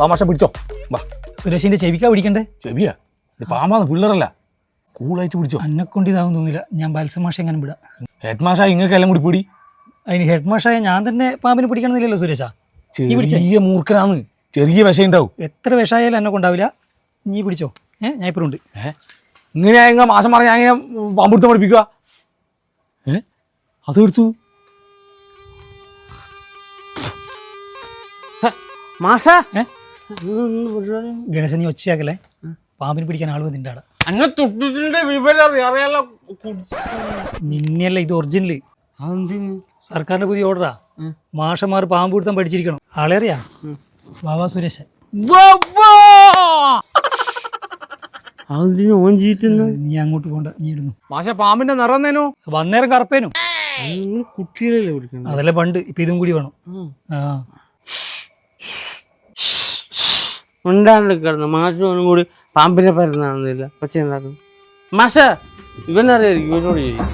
വാ പിടിച്ചോ. വാ. സുരേഷിന്റെ ചെവിക്കാ പിടിക്കണ്ടേ? ചെവിയാ? ഇത് പാമ്പാന്ന് പിള്ളേരല്ല. കൂളായിട്ട് പിടിച്ചോ. എന്നെ കൊണ്ട് ഇതാവും തോന്നില്ല. ഞാൻ ബാൽസമാഷ എങ്ങനെ വിടാം? ഹെഡ് മാഷ ഇങ്ങക്ക് എല്ലാം കൂടി പിടി. അതിന് ഹെഡ് മാഷായ ഞാൻ തന്നെ പാമ്പിനെ പിടിക്കണമെന്നില്ലല്ലോ സുരേഷാ. നീ പിടിച്ചേ. ചെറിയ മൂർഖനാന്ന്. ചെറിയ വിഷയം ഉണ്ടാവും. എത്ര വിഷായാലും എന്നെ കൊണ്ടാവില്ല. നീ പിടിച്ചോ. ഏ ഞാൻ ഇപ്പഴുണ്ട് ഏ? ഇങ്ങനെ ഇങ്ങനെ മാസം പറഞ്ഞ ഞാൻ ഇങ്ങനെ പാമ്പെടുത്ത് പഠിപ്പിക്കുക ഏ? അത് എടുത്തു മാഷ. ഏ? ഗണേശൻ നീ ഒച്ചയാക്കല്ലേ? പാമ്പിനെ പിടിക്കാൻ ആൾ നിന്റെ ആടെ അന്നെ തൊട്ടിട്ടുണ്ട് വിവരം അറിയാം അറിയാലോ നിന്നെയല്ല ഇത് അതെന്തിന്? സർക്കാരിന്റെ പുതിയ ഓർഡറാ മാഷന്മാർ പാമ്പ് പിടുത്തം പഠിച്ചിരിക്കണം. ആളെ അറിയാ? ബാബാ സുരേഷ് അതെന്തിന് ഓൻ ചീറ്റുന്നു? നീ അങ്ങോട്ട് പോണ്ട നീ ഇടുന്നു. മാഷ പാമ്പിന്റെ നിറന്നേനോ? വന്നേരം കറുപ്പേനും. കുട്ടികളല്ലേ അതല്ലേ പണ്ട് ഇപ്പൊ ഇതും കൂടി വേണം. ആ. ഉണ്ടാണ്ട് കിടന്നു മാഷും കൂടി പാമ്പിനെ പരുന്നാണെന്നില്ല. പക്ഷെ എന്താക്കും മാഷ ഇവനറിയായിരിക്കും ഇവനോട് ചോദിക്കും.